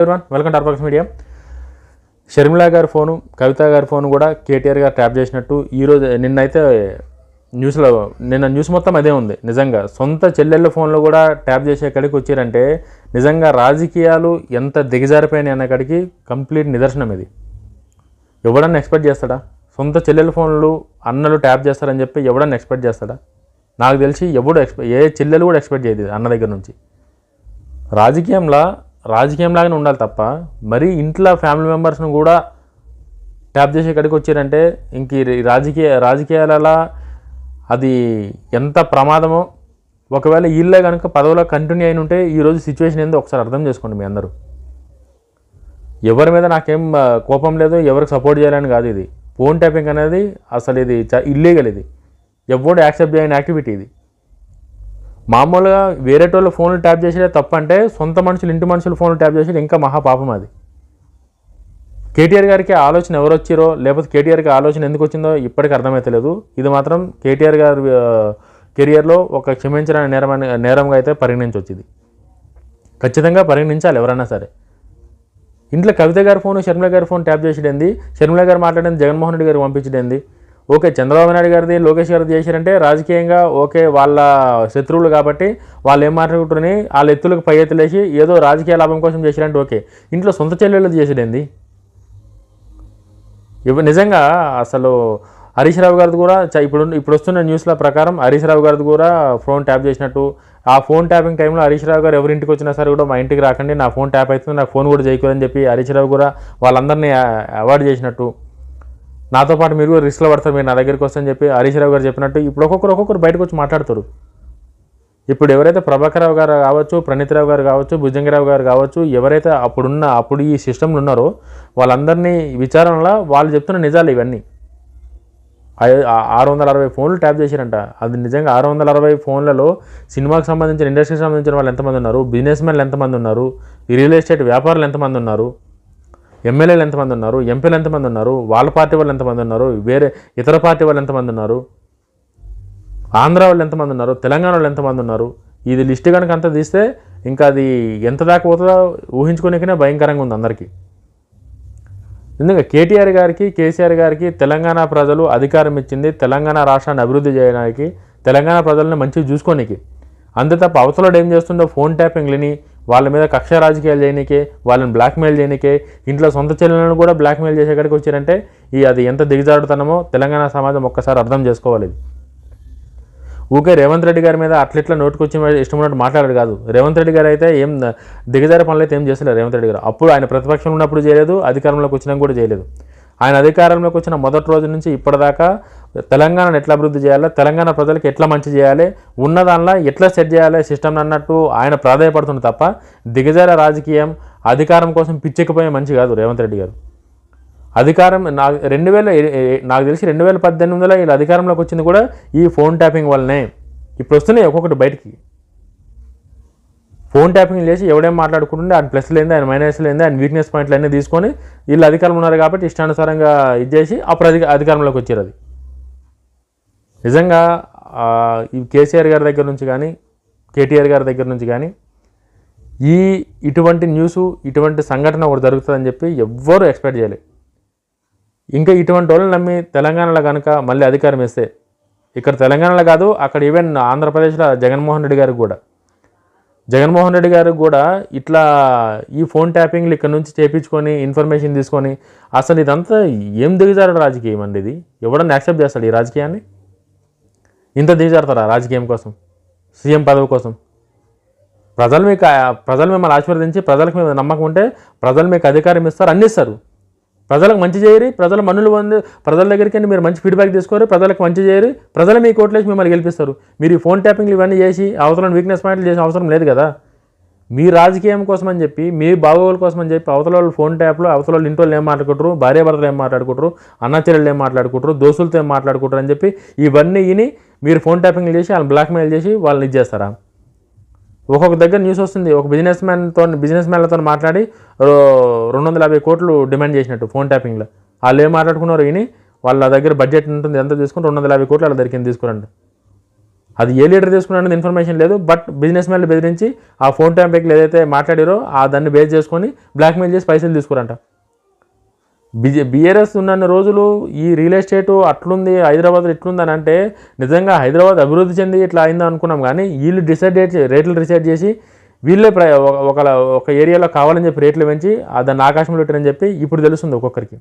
Everyone welcome to Arbox media Sharmila గారి phone కవిత గారి phone కూడా కేటీఆర్ గారు ట్యాప్ చేసినట్టు ఈరోజు నిన్నైతే న్యూస్లో నిన్న న్యూస్ మొత్తం అదే ఉంది నిజంగా. సొంత చెల్లెళ్ళ ఫోన్లో కూడా ట్యాప్ చేసే కాడికి వచ్చారంటే నిజంగా రాజకీయాలు ఎంత దిగజారిపోయినాయి అన్న కాడికి కంప్లీట్ నిదర్శనం ఇది. ఎవడన్నా ఎక్స్పెక్ట్ చేస్తాడా? సొంత చెల్లెల ఫోన్లు అన్నలు ట్యాప్ చేస్తారని చెప్పి ఎవడన్నా ఎక్స్పెక్ట్ చేస్తాడా? నాకు తెలిసి ఎవడు ఎక్స్పెక్ట్ ఏ చెల్లెలు కూడా ఎక్స్పెక్ట్ చేయదు అన్న దగ్గర నుంచి. రాజకీయంలో రాజకీయంలాగానే ఉండాలి తప్ప మరీ ఇంట్లో ఫ్యామిలీ మెంబర్స్ను కూడా ట్యాప్ చేసి ఎక్కడికి వచ్చారంటే ఇంక రాజకీయ రాజకీయాలలో అది ఎంత ప్రమాదమో ఒకవేళ వీళ్ళే కనుక పదవిలో కంటిన్యూ అయిన ఉంటే ఈరోజు సిచ్యువేషన్ ఏందో ఒకసారి అర్థం చేసుకోండి మీ అందరూ. ఎవరి మీద నాకేం కోపం లేదు ఎవరికి సపోర్ట్ చేయాలని కాదు ఇది. ఫోన్ ట్యాపింగ్ అనేది అసలు ఇది ఇల్లీగల్ ఇది. ఎవడు యాక్సెప్ట్ చేయని యాక్టివిటీ ఇది. మామూలుగా వేరేటోళ్ళ ఫోన్లు ట్యాప్ చేసేదే తప్పంటే సొంత మనుషులు ఇంటి మనుషులు ఫోన్లు ట్యాప్ చేసేది ఇంకా మహాపాపం అది. కేటీఆర్ గారికి ఆలోచన ఎవరు వచ్చారో లేకపోతే కేటీఆర్కి ఆలోచన ఎందుకు వచ్చిందో ఇప్పటికి అర్థమైతలేదు. ఇది మాత్రం కేటీఆర్ గారి కెరియర్లో ఒక క్షమించిన నేరం అని- నేరంగా అయితే పరిగణించవచ్చు ఖచ్చితంగా పరిగణించాలి ఎవరైనా సరే. ఇంట్లో కవిత గారి ఫోన్ షర్మిల గారి ఫోన్ ట్యాప్ చేసేది షర్మిల గారు మాట్లాడింది జగన్మోహన్ రెడ్డి గారు పంపించడేంది ఓకే చంద్రబాబు నాయుడు గారిది లోకేష్ గారిది చేశారంటే రాజకీయంగా ఓకే వాళ్ళ శత్రువులు కాబట్టి వాళ్ళు ఏం మాట్లాడుకుంటుని వాళ్ళ ఎత్తులకు పై ఎత్తులేసి ఏదో రాజకీయ లాభం కోసం చేశారంటే ఓకే. ఇంట్లో సొంత చెల్లెళ్ళు చేసేదేంది ఇవి నిజంగా అసలు హరీష్ రావు గారిది కూడా ఇప్పుడు ఇప్పుడు వస్తున్న న్యూస్ల ప్రకారం హరీష్ రావు గారిది కూడా ఫోన్ ట్యాప్ చేసినట్టు. ఆ ఫోన్ ట్యాపింగ్ టైంలో హరీష్ రావు గారు ఎవరి ఇంటికి వచ్చినా సరే కూడా మా ఇంటికి రాకండి నా ఫోన్ ట్యాప్ అవుతుంది నాకు ఫోన్ కూడా చేయకూడదని చెప్పి హరీష్ రావు కూడా వాళ్ళందరినీ అవాయిడ్ చేసినట్టు. నాతో పాటు మీరు కూడా రిస్క్లో పడతారు మీరు నా దగ్గరికి వస్తారని చెప్పి హరీష్ రావు గారు చెప్పినట్టు ఇప్పుడు ఒక్కొక్కరు ఒక్కొక్కరు బయటకు వచ్చి మాట్లాడతారు. ఇప్పుడు ఎవరైతే ప్రభాకరరావు గారు కావచ్చు ప్రణీతరావు గారు కావచ్చు భుజంగరావు గారు కావచ్చు ఎవరైతే అప్పుడున్న అప్పుడు ఈ సిస్టంలో ఉన్నారో వాళ్ళందరినీ విచారణలో వాళ్ళు చెప్తున్న నిజాలు ఇవన్నీ. ఆ- ఆరు వందల అరవై ఫోన్లు ట్యాప్ చేశారంట. అది నిజంగా ఆరు వందల అరవై ఫోన్లలో సినిమాకి సంబంధించిన ఇండస్ట్రీకి సంబంధించిన వాళ్ళు ఎంతమంది ఉన్నారు? బిజినెస్ మెన్లు ఎంతమంది ఉన్నారు? ఈ రియల్ ఎస్టేట్ వ్యాపారులు ఎంతమంది ఉన్నారు? ఎమ్మెల్యేలు ఎంతమంది ఉన్నారు? ఎంపీలు ఎంతమంది ఉన్నారు? వాళ్ళ పార్టీ వాళ్ళు ఎంతమంది ఉన్నారు? వేరే ఇతర పార్టీ వాళ్ళు ఎంతమంది ఉన్నారు? ఆంధ్ర వాళ్ళు ఎంతమంది ఉన్నారు? తెలంగాణ వాళ్ళు ఎంతమంది ఉన్నారు? ఇది లిస్ట్ కనుక అంతా తీస్తే ఇంకా అది ఎంత దాకా పోతుందో ఊహించుకునేకనే భయంకరంగా ఉంది అందరికీ. ఎందుకంటే కేటీఆర్ గారికి కేసీఆర్ గారికి తెలంగాణ ప్రజలు అధికారం ఇచ్చింది తెలంగాణ రాష్ట్రాన్ని అభివృద్ధి చేయడానికి తెలంగాణ ప్రజల్ని మంచిగా చూసుకోనికి. అంతే తప్ప అవతలడు ఏం చేస్తుండో ఫోన్ ట్యాపింగ్లని వాళ్ళ మీద కక్ష రాజకీయాలు చేయనికే వాళ్ళని బ్లాక్మెయిల్ చేయనికే ఇంట్లో సొంత చెల్లెలను కూడా బ్లాక్మెయిల్ చేసేకాడికి వచ్చారంటే ఈ అది ఎంత దిగజాడుతనమో తెలంగాణ సమాజం ఒక్కసారి అర్థం చేసుకోవాలి ఊకే రేవంత్ రెడ్డి గారి మీద అట్లిట్లా నోటుకొచ్చి ఇష్టం ఉన్నట్టు మాట్లాడారు కాదు. రేవంత్ రెడ్డి గారు అయితే ఏం దిగజారి పనులు అయితే ఏం చేస్తలేరు రేవంత్ రెడ్డి గారు. అప్పుడు ఆయన ప్రతిపక్షంలో ఉన్నప్పుడు చేయలేదు అధికారంలోకి వచ్చినా కూడా చేయలేదు. ఆయన అధికారంలోకి వచ్చిన మొదటి రోజు నుంచి ఇప్పటిదాకా తెలంగాణను ఎట్లా అభివృద్ధి చేయాలి తెలంగాణ ప్రజలకు ఎట్లా మంచి చేయాలి ఉన్న దానిలో ఎట్లా సెట్ చేయాలి సిస్టమ్ అన్నట్టు ఆయన ప్రాధాయపడుతుంది తప్ప దిగజార రాజకీయం అధికారం కోసం పిచ్చెక్కిపోయే మంచి కాదు రేవంత్ రెడ్డి గారు. అధికారం నా రెండు వేల నాకు తెలిసి రెండు వేల పద్దెనిమిదిలో వీళ్ళు అధికారంలోకి వచ్చింది కూడా ఈ ఫోన్ ట్యాపింగ్ వల్లనే. ఇప్పుడు వస్తున్నాయి ఒక్కొక్కటి బయటికి. ఫోన్ ట్యాపింగ్ చేసి ఎవడేం మాట్లాడుకుంటుండే ఆయన ప్లస్ లేని ఆయన మైనస్ లేని ఆయన వీక్నెస్ పాయింట్లు అన్నీ తీసుకొని వీళ్ళు అధికారం ఉన్నారు కాబట్టి ఇష్టానుసారంగా ఇది చేసి అప్పుడు అధిక అధికారంలోకి వచ్చారు అది. నిజంగా ఈ కేసీఆర్ గారి దగ్గర నుంచి కానీ కేటీఆర్ గారి దగ్గర నుంచి కానీ ఈ ఇటువంటి న్యూస్ ఇటువంటి సంఘటన ఒకటి జరుగుతుందని చెప్పి ఎవ్వరూ ఎక్స్పెక్ట్ చేయలేదు ఇంకా ఇటువంటి వాళ్ళని నమ్మి తెలంగాణలో కనుక మళ్ళీ అధికారం ఇస్తే ఇక్కడ తెలంగాణలో కాదు అక్కడ ఈవెన్ ఆంధ్రప్రదేశ్లో జగన్మోహన్ రెడ్డి గారికి కూడా. జగన్మోహన్ రెడ్డి గారికి కూడా ఇట్లా ఈ ఫోన్ ట్యాపింగ్లు ఇక్కడ నుంచి చేపించుకొని ఇన్ఫర్మేషన్ తీసుకొని అసలు ఇదంతా ఏం దిగజారు రాజకీయం అండి ఇది? ఎవడన్నా యాక్సెప్ట్ చేస్తాడు ఈ రాజకీయాన్ని? ఇంత దిగజారుతారా రాజకీయం కోసం? సీఎం పదవి కోసం? ప్రజలు మీకు ప్రజలు మిమ్మల్ని ఆశీర్వదించి ప్రజలకు మీద నమ్మకం ఉంటే ప్రజలు మీకు అధికారం ఇస్తారు అన్ని ఇస్తారు ప్రజలకు మంచి చేయరు ప్రజల మనులు పొంది ప్రజల దగ్గరికి వెళ్ళి మీరు మంచి ఫీడ్బ్యాక్ తీసుకోరు ప్రజలకు మంచి చేయరు ప్రజలు మీ కోట్లేసి మిమ్మల్ని గెలిపిస్తారు. మీరు ఈ ఫోన్ ట్యాపింగ్లు ఇవన్నీ చేసి అవసరం వీక్నెస్ పాయింట్లు చేసే అవసరం లేదు కదా. మీ రాజకీయం కోసం అని చెప్పి మీ బాగోగుల కోసం అని చెప్పి అవతల వాళ్ళు ఫోన్ ట్యాప్లో అవతల వాళ్ళు ఇంట్లో ఏం మాట్లాడుకుంటారు భార్యాభర్తలు ఏం మాట్లాడుకుంటారు అన్న ఏం మాట్లాడుకుంటారు దోస్తులతో ఏం మాట్లాడుకుంటారు అని చెప్పి ఇవన్నీ విని మీరు ఫోన్ ట్యాపింగ్ చేసి వాళ్ళని బ్లాక్మెయిల్ చేసి వాళ్ళని ఇచ్చేస్తారా ఒక్కొక్క దగ్గర న్యూస్ వస్తుంది ఒక బిజినెస్ మ్యాన్తో బిజినెస్ మ్యాన్లతో మాట్లాడి రో- రెండు వందల యాభై కోట్లు డిమాండ్ చేసినట్టు ఫోన్ ట్యాపింగ్లో. వాళ్ళు ఏం మాట్లాడుకున్నారు విని వాళ్ళ దగ్గర బడ్జెట్ ఉంటుంది ఎంత తీసుకుని రెండు వందల యాభై కోట్లు వాళ్ళ దగ్గర తీసుకురండి? అది ఏ లీడర్ తీసుకున్నారనేది ఇన్ఫర్మేషన్ లేదు బట్ బిజినెస్ మ్యాన్లు బెదిరించి ఆ ఫోన్ ట్యాంపింగ్లు ఏదైతే మాట్లాడారో ఆ దాన్ని బేస్ చేసుకొని బ్లాక్మెయిల్ చేసి పైసలు తీసుకురంట. బిజె బీఆర్ఎస్ ఉన్న రోజులు ఈ రియల్ ఎస్టేట్ అట్లుంది హైదరాబాద్ అని అంటే నిజంగా హైదరాబాద్ అభివృద్ధి చెంది ఇట్లా అయింది అనుకున్నాం కానీ వీళ్ళు డిసైడ్ రేట్లు డిసైడ్ చేసి వీళ్ళే ప్ర ఒక- ఒక ఏరియాలో కావాలని చెప్పి రేట్లు పెంచి దాన్ని ఆకాశంలో పెట్టారని చెప్పి ఇప్పుడు తెలుస్తుంది ఒక్కొక్కరికి.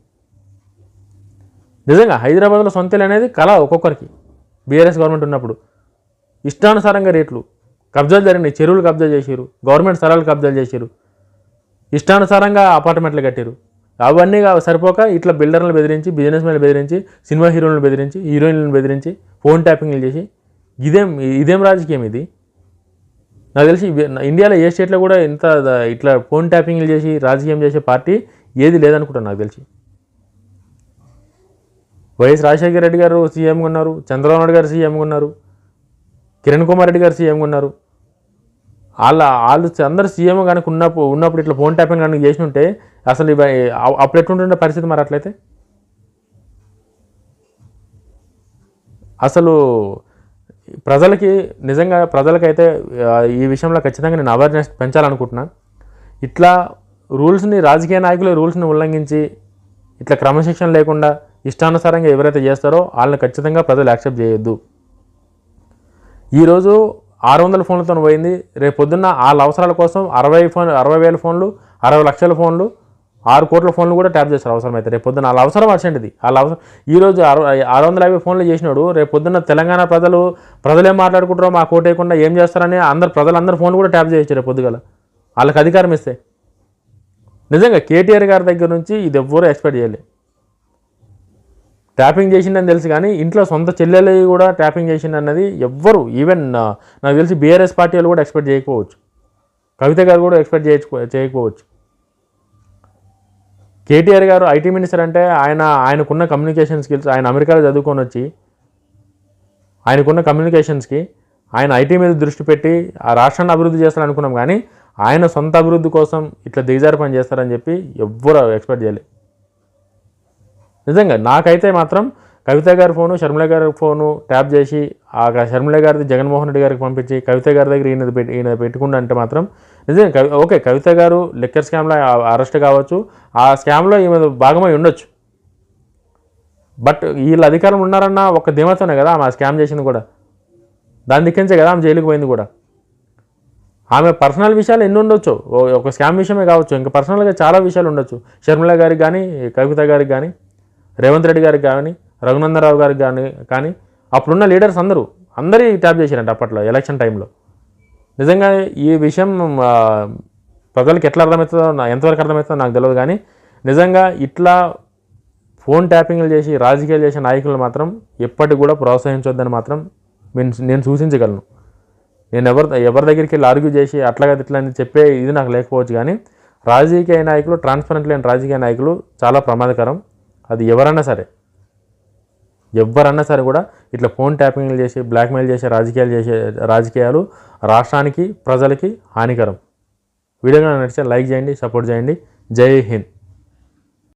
నిజంగా హైదరాబాద్లో సొంతలు అనేది కళ ఒక్కొక్కరికి. బీఆర్ఎస్ గవర్నమెంట్ ఉన్నప్పుడు ఇష్టానుసారంగా రేట్లు కబ్జాలు జరిగినాయి చెరువులు కబ్జా చేశారు గవర్నమెంట్ స్థలాలు కబ్జాలు చేశారు ఇష్టానుసారంగా అపార్ట్మెంట్లు కట్టారు అవన్నీ సరిపోక ఇట్లా బిల్డర్లను బెదిరించి బిజినెస్ మ్యాన్లు బెదిరించి సినిమా హీరోలను బెదిరించి హీరోయిన్లను బెదిరించి ఫోన్ ట్యాపింగ్లు చేసి ఇదేం ఇదేం రాజకీయం ఇది? నాకు తెలిసి ఇండియాలో ఏ స్టేట్లో కూడా ఇంత ఇట్లా ఫోన్ ట్యాపింగ్లు చేసి రాజకీయం చేసే పార్టీ ఏది లేదనుకుంటాను నాకు తెలిసి. వైఎస్ రాజశేఖర రెడ్డి గారు సీఎంగా ఉన్నారు చంద్రబాబు నాయుడు గారు సీఎంగా ఉన్నారు కిరణ్ కుమార్ రెడ్డి గారు సీఎంగా ఉన్నారు. వాళ్ళ వాళ్ళు అందరు సీఎం కనుక ఉన్నప్పుడు ఉన్నప్పుడు ఇట్లా ఫోన్ ట్యాపింగ్ కనుక చేసి ఉంటే అసలు ఇవ అప్పుడు ఎట్లుంటుండే పరిస్థితి మరి అట్లయితే? అసలు ప్రజలకి నిజంగా ప్రజలకైతే ఈ విషయంలో ఖచ్చితంగా నేను అవేర్నెస్ పెంచాలనుకుంటున్నా. ఇట్లా రూల్స్ని రాజకీయ నాయకులు రూల్స్ని ఉల్లంఘించి ఇట్లా క్రమశిక్షణ లేకుండా ఇష్టానుసారంగా ఎవరైతే చేస్తారో వాళ్ళని ఖచ్చితంగా ప్రజలు యాక్సెప్ట్ చేయొద్దు. ఈరోజు ఆరు వందల ఫోన్లతో పోయింది. రేపు పొద్దున్న వాళ్ళ అవసరాల కోసం అరవై ఫోన్ అరవై వేల ఫోన్లు అరవై లక్షల ఫోన్లు ఆరు కోట్ల ఫోన్లు కూడా ట్యాప్ చేస్తారు అవసరమైతే. రేపు పొద్దున్న వాళ్ళ అవసరం అర్చంటిది వాళ్ళ అవసరం. ఈరోజు ఆరు ఆరు వందల యాభై ఫోన్లు చేసినాడు. రేపు పొద్దున్న తెలంగాణ ప్రజలు ప్రజలు ఏం మాట్లాడుకుంటారో మా కోటేయకుండా ఏం చేస్తారని అందరు ప్రజలందరూ ఫోన్ కూడా ట్యాప్ చేయొచ్చు రేపు పొద్దుగల. వాళ్ళకి అధికారం ఇస్తే. నిజంగా కేటీఆర్ గారి దగ్గర నుంచి ఇది ఎవ్వరూ ఎక్స్పెక్ట్ చేయలేదు ట్యాపింగ్ చేసిండని తెలుసు కానీ ఇంట్లో సొంత చెల్లెలు కూడా ట్యాపింగ్ చేసిండన్నది ఎవ్వరు ఈవెన్ నాకు తెలిసి బీఆర్ఎస్ పార్టీ వాళ్ళు కూడా ఎక్స్పెక్ట్ చేయకపోవచ్చు. కవిత గారు కూడా ఎక్స్పెక్ట్ చేయకపో చేయకపోవచ్చు. కేటీఆర్ గారు ఐటీ మినిస్టర్ అంటే ఆయన ఆయనకున్న కమ్యూనికేషన్ స్కిల్స్ ఆయన అమెరికాలో చదువుకొని వచ్చి ఆయనకున్న కమ్యూనికేషన్స్కి ఆయన ఐటీ మీద దృష్టి పెట్టి ఆ రాష్ట్రాన్ని అభివృద్ధి చేస్తారనుకున్నాం కానీ ఆయన సొంత అభివృద్ధి కోసం ఇట్లా దిగజారి పని చేస్తారని చెప్పి ఎవ్వరు ఎక్స్పెక్ట్ చేయలేదు నిజంగా నాకైతే మాత్రం కవిత గారి ఫోను షర్మిల గారి ఫోను ట్యాప్ చేసి ఆ షర్మిల గారిది జగన్మోహన్ రెడ్డి గారికి పంపించి కవిత గారి దగ్గర ఈయన పెట్టి ఈయన పెట్టుకుండా అంటే మాత్రం నిజమే కవి ఓకే కవిత గారు లిక్కర్ స్కామ్లో అరెస్ట్ కావచ్చు. ఆ స్కామ్లో ఈమె భాగమై ఉండొచ్చు. బట్ వీళ్ళ అధికారం ఉన్నారన్న ఒక ధీమతోనే కదా ఆమె ఆ స్కామ్ చేసింది కూడా. దాని దిక్కించే కదా ఆమె జైలుకి పోయింది కూడా. ఆమె పర్సనల్ విషయాలు ఎన్ని ఉండొచ్చు? ఓ- ఒక స్కామ్ విషయమే కావచ్చు. ఇంకా పర్సనల్గా చాలా విషయాలు ఉండొచ్చు. షర్మిల గారికి కానీ కవిత గారికి కానీ రేవంత్ రెడ్డి గారికి కానీ రఘునందరావు గారికి కానీ కానీ అప్పుడున్న లీడర్స్ అందరూ అందరి ట్యాప్ చేశారంట అప్పట్లో ఎలక్షన్ టైంలో. నిజంగా ఈ విషయం ప్రజలకు ఎట్లా అర్థమవుతుందో నా ఎంతవరకు అర్థమవుతుందో నాకు తెలియదు కానీ నిజంగా ఇట్లా ఫోన్ ట్యాపింగ్లు చేసి రాజకీయాలు చేసే నాయకులు మాత్రం ఎప్పటికి కూడా ప్రోత్సహించొద్దని మాత్రం నేను నేను సూచించగలను. నేను ఎవరి ఎవరి దగ్గరికి వెళ్ళి ఆర్గ్యూ చేసి అట్లాగా ఇట్లా అని చెప్పే ఇది నాకు లేకపోవచ్చు కానీ రాజకీయ నాయకులు ట్రాన్స్పరెంట్ లేని రాజకీయ నాయకులు చాలా ప్రమాదకరం. అది ఎవరైనా సరే. ఎవరన్నా సరే కూడా ఇట్లా ఫోన్ ట్యాపింగ్లు చేసి బ్లాక్మెయిల్ చేసే రాజకీయాలు చేసే రాజకీయాలు రాష్ట్రానికి ప్రజలకి హానికరం. వీడియో నచ్చితే లైక్ చేయండి సపోర్ట్ చేయండి. జై హింద్.